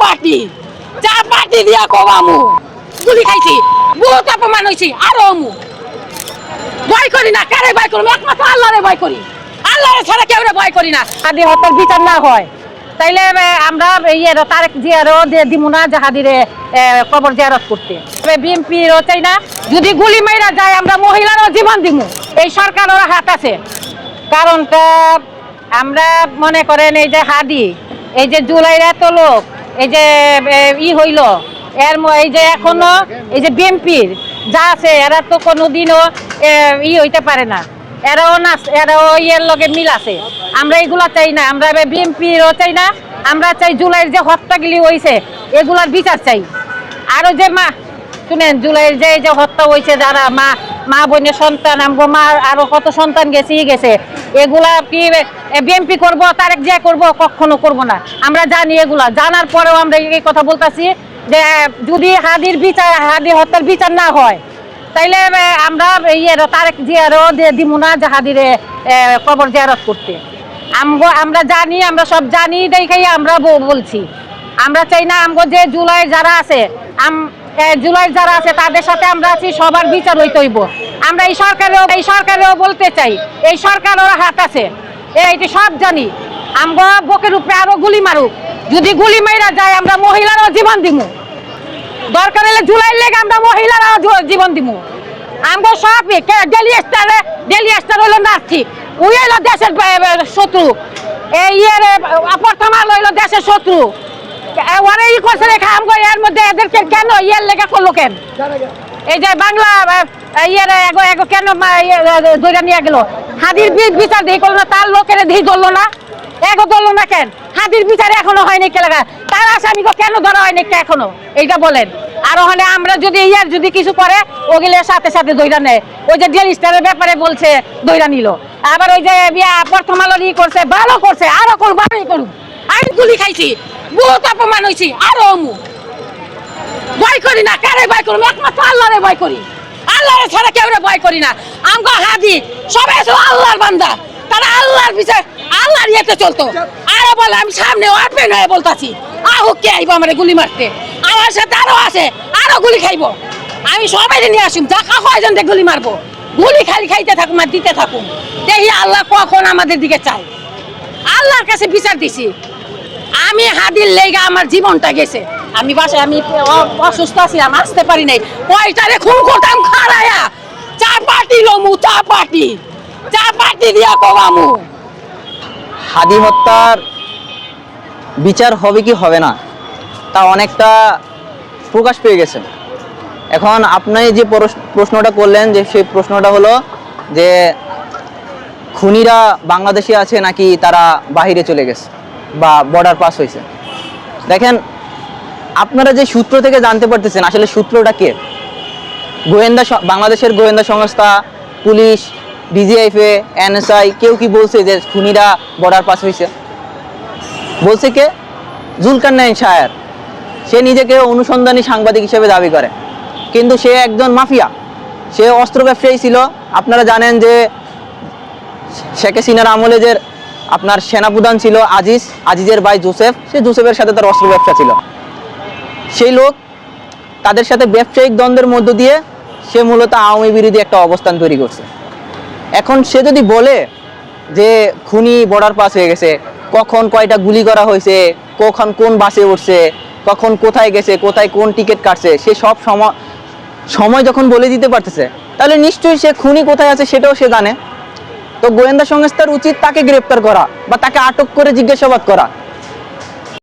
পাটি চা পাটি দিয়া কবামু গুলি খাইছি, বহুত অপমান হয়েছি আরও আমু। ভয় করি না, কারে ভয় করব একমাত্র আল্লাহরে ভয় করি। আল্লাহরে ছাড়া কেউ ভয় করি না। হাদি হত্যার বিচার না হয়। তাইলে আমরা ইয়ের তারেক জিয়ারও দিব না জাহাদিরে কবর জিয়ারত করতে। বিএনপির চাই না, যদি গুলি মাইরা যায়, আমরা মহিলারও জীবন দিব এই সরকারের হাত আছে। কারণটা, আমরা মনে করেন এই যে হাদি, এই যে জুলাইর এত লোক এই যে ই হইল, এর এই যে এখনও, এই যে বিএনপির যা আছে, এরা তো কোনোদিনও ই হইতে পারে না। এরাও না, এরাও ইয়ের লগে মিল আছে। আমরা এগুলা চাই না, আমরা বিএমপিরও চাই না, আমরা চাই জুলাইয়ের যে হত্যাগুলি হয়েছে এগুলার বিচার চাই। আরও যে মা শুনেন, জুলাইয়ের যে যে হত্যা হয়েছে যারা মা মা বোনের সন্তান আমগো মা, আরও কত সন্তান গেছে গেছে। এগুলা কি বিএমপি করব, তারেক জিয়া করব, কখনো করব না। আমরা জানি এগুলা। জানার পরেও আমরা এই কথা বলতাছি যে যদি হাদির বিচার হাদি হত্যার বিচার না হয়, তাইলে আমরা ইয়ের, তারেক জিয়ারও দিব না জাহাদিরে কবর জিয়ারত করতে। আমগো আমরা জানি, আমরা সব জানি, দেখাই আমরা বলছি। আমরা চাই না আমগো যে জুলাই যারা আছে, আম জুলাই যারা আছে, তাদের সাথে আমরা আছি, সবার বিচার হইতে হইব। আমরা এই সরকারেও এই সরকারেও বলতে চাই, এই সরকারের হাত আছে। এইটি সব জানি, আমরা বকের উপরে আরও গুলি মারুক। যদি গুলি মাইরা যায়, আমরা মহিলারও জীবন দিমু। দরকার হলে জুলাই লেগে আমরা মহিলারাও জীবন দিব আমরা সব ডেলি স্টারে ডেলি স্টার হইল নাস্তিক। ওই হইল দেশের শত্রু। এই ইয়ের অপরতমাল হইল দেশের শত্রু। ওরা ই করছে রেখা আমগো এর মধ্যে এদেরকে কেন ইয়ের লেগে করল কেন? এই যে বাংলা ইয়ের এগো এগো কেন ধইরা নিয়ে গেল? হাদির বিচার দিয়ে করল না তার লোকের দিয়ে ধরলো না? এগো ধরলো না কেন? হাদির বিচার এখনও হয়নি কে লাগা? তার আসামিকে কেন ধরা হয়নি কে এখনও? এইটা বলেন। আর ওখানে আমরা যদি ইয়ার যদি কিছু করে ওগুলো সাথে সাথে দইরা নেয়। ওই যে ডেল স্টারের ব্যাপারে বলছে দইরা নিল। আবার ওই যে বিয়া প্রথম আলোর ই করছে ভালো করছে আরও করব আরোই করুক। আমি গুলি খাইছি। বহুত অপমান হয়েছি আরও আমু ভয় করি না, কারে ভয় করব একমাত্র আল্লাহরে ভয় করি। আল্লাহরে ছাড়া কেউ ভয় করি না। আমগো হাদি, সবাই আছে আল্লাহর বান্দা। তারা আল্লাহর বিচার আল্লাহর ইয়েতে চলতো। আরও বলে, আমি সামনে ওপেন হয়ে বলতাছি, আহু, কে আইব আমার গুলি মারতে? আমার সাথে আরও আছে, আরও গুলি খাইবো। আমি সবাই নিয়ে আসুম, যা খা দিয়ে গুলি মারবো। গুলি খালি খাইতে থাকুম আর দিতে থাকুম। দেখি আল্লাহ কখন আমাদের দিকে চায়। আল্লাহর কাছে বিচার দিছি। আমি হাদির লেগা আমার জীবনটা গেছে। আমি বাসায়, আমি অসুস্থ ছিলাম আসতে পারি নাই। কয়টারে খুন করতাম খারায়া। চা পাটি লমু, চা পাটি চা পাটি দিয়া কবামু হাদি হত্যার বিচার হবে কি হবে না, তা অনেকটা প্রকাশ পেয়ে গেছে। এখন আপনি যে প্রশ্নটা করলেন, যে সেই প্রশ্নটা হলো যে, খুনিরা বাংলাদেশে আছে নাকি তারা বাহিরে চলে গেছে? বা বর্ডার পাস হয়েছে। দেখেন, আপনারা যে সূত্র থেকে জানতে পারতেছেন আসলে সূত্রটা কে? গোয়েন্দা বাংলাদেশের গোয়েন্দা সংস্থা, পুলিশ ডিজিএফএ এনএসআই কেউ কি বলছে যে খুনিরা বর্ডার পাস হয়েছে? বলছে কে? জুলকার নাইন শায়ার। সে নিজেকে অনুসন্ধানী সাংবাদিক হিসেবে দাবি করে। কিন্তু সে একজন মাফিয়া। সে অস্ত্র ব্যবসায়ী ছিল। আপনারা জানেন যে শেখ হাসিনার আমলে যে আপনার সেনাপ্রধান ছিল আজিজ, আজিজের ভাই জোসেফ। সে জোসেফের সাথে তার অস্ত্র ব্যবসা ছিল। সেই লোক তাদের সাথে ব্যবসায়িক দ্বন্দ্বের মধ্য দিয়ে সে মূলত আওয়ামী বিরোধী একটা অবস্থান তৈরি করছে। এখন সে যদি বলে যে খুনি বর্ডার পাস হয়ে গেছে, কখন কয়টা গুলি করা হয়েছে, কখন কোন বাসে উঠছে, কখন কোথায় গেছে, কোথায় কোন টিকিট কাটছে, সে সব সময় সময় যখন বলে দিতে পারতেছে, তাহলে নিশ্চয়ই সে খুনি কোথায় আছে সেটাও সে জানে। তো গোয়েন্দা সংস্থার উচিত তাকে গ্রেপ্তার করা বা তাকে আটক করে জিজ্ঞাসাবাদ করা।